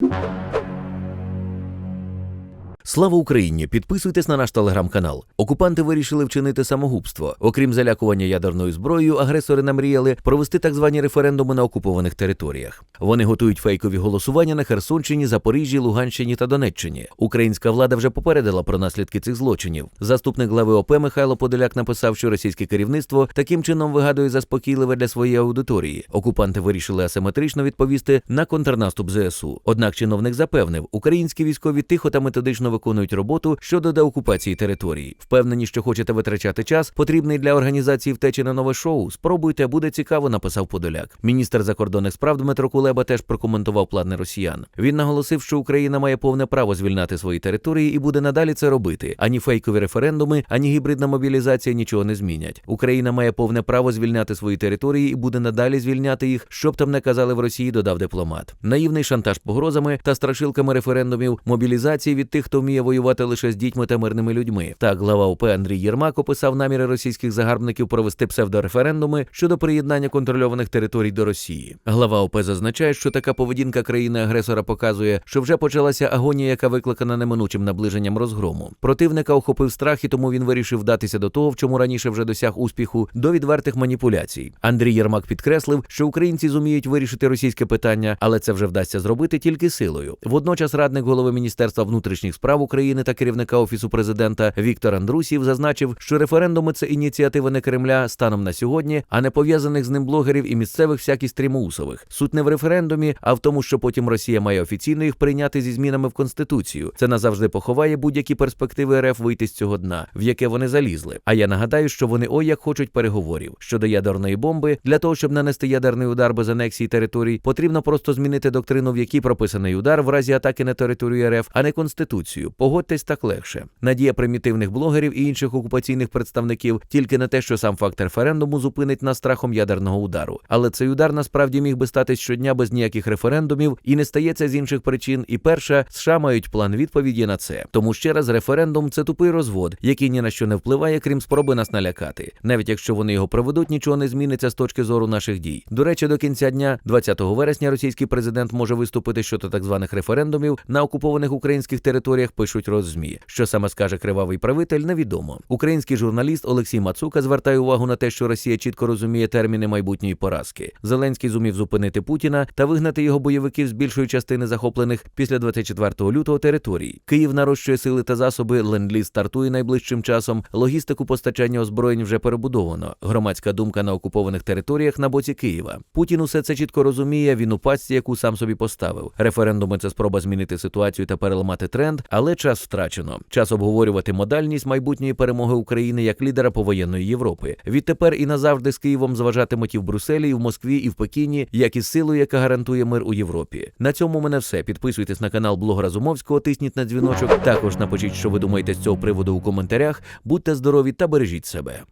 you. Слава Україні! Підписуйтесь на наш телеграм-канал. Окупанти вирішили вчинити самогубство. Окрім залякування ядерною зброєю, агресори намріяли провести так звані референдуми на окупованих територіях. Вони готують фейкові голосування на Херсонщині, Запоріжжі, Луганщині та Донеччині. Українська влада вже попередила про наслідки цих злочинів. Заступник глави ОП Михайло Подоляк написав, що російське керівництво таким чином вигадує заспокійливе для своєї аудиторії. Окупанти вирішили асиметрично відповісти на контрнаступ ЗСУ. Однак чиновник запевнив, українські військові тихо та методично виконують роботу щодо деокупації території. Впевнені, що хочете витрачати час, потрібний для організації втечі на нове шоу. Спробуйте, буде цікаво, написав Подоляк. Міністр закордонних справ Дмитро Кулеба теж прокоментував плани росіян. Він наголосив, що Україна має повне право звільняти свої території і буде надалі це робити. Ані фейкові референдуми, ані гібридна мобілізація нічого не змінять. Україна має повне право звільняти свої території і буде надалі звільняти їх, щоб там не казали в Росії, додав дипломат. Наївний шантаж погрозами та страшилками референдумів, мобілізації від тих, хто вміє воювати лише з дітьми та мирними людьми. Так, глава ОП Андрій Єрмак описав наміри російських загарбників провести псевдореферендуми щодо приєднання контрольованих територій до Росії. Глава ОП зазначає, що така поведінка країни-агресора показує, що вже почалася агонія, яка викликана неминучим наближенням розгрому. Противника охопив страх, і тому він вирішив вдатися до того, в чому раніше вже досяг успіху, до відвертих маніпуляцій. Андрій Єрмак підкреслив, що українці зуміють вирішити російське питання, але це вже вдасться зробити тільки силою. Водночас радник голови Міністерства внутрішніх справ України та керівника офісу президента Віктор Андрусів зазначив, що референдуми це ініціатива не Кремля станом на сьогодні, а не пов'язаних з ним блогерів і місцевих всяких стрімоусових. Суть не в референдумі, а в тому, що потім Росія має офіційно їх прийняти зі змінами в конституцію. Це назавжди поховає будь-які перспективи РФ вийти з цього дна, в яке вони залізли. А я нагадаю, що вони ой як хочуть переговорів щодо ядерної бомби. Для того щоб нанести ядерний удар без анексії територій, потрібно просто змінити доктрину, в якій прописаний удар в разі атаки на територію РФ, а не конституцію. Погодьтесь так легше. Надія примітивних блогерів і інших окупаційних представників тільки на те, що сам факт референдуму зупинить нас страхом ядерного удару. Але цей удар насправді міг би статись щодня без ніяких референдумів і не стається з інших причин. І перша США мають план відповіді на це. Тому ще раз референдум це тупий розвод, який ні на що не впливає, крім спроби нас налякати. Навіть якщо вони його проведуть, нічого не зміниться з точки зору наших дій. До речі, до кінця дня, 20 вересня, російський президент може виступити щодо так званих референдумів на окупованих українських територіях. Пишуть роззмі. Що саме скаже кривавий правитель, невідомо. Український журналіст Олексій Мацука звертає увагу на те, що Росія чітко розуміє терміни майбутньої поразки. Зеленський зумів зупинити Путіна та вигнати його бойовиків з більшої частини захоплених після 24 лютого територій. Київ нарощує сили та засоби. Ленд-ліз стартує найближчим часом. Логістику постачання озброєнь вже перебудовано. Громадська думка на окупованих територіях на боці Києва. Путін усе це чітко розуміє. Він у пастці, яку сам собі поставив. Референдуми це спроба змінити ситуацію та переламати тренд, але час втрачено. Час обговорювати модальність майбутньої перемоги України як лідера повоєнної Європи. Відтепер і назавжди з Києвом зважатимуть і в Брюсселі, і в Москві, і в Пекіні, як і силою, яка гарантує мир у Європі. На цьому мене все. Підписуйтесь на канал блогера Разумовського, тисніть на дзвіночок. Також напишіть, що ви думаєте з цього приводу у коментарях. Будьте здорові та бережіть себе.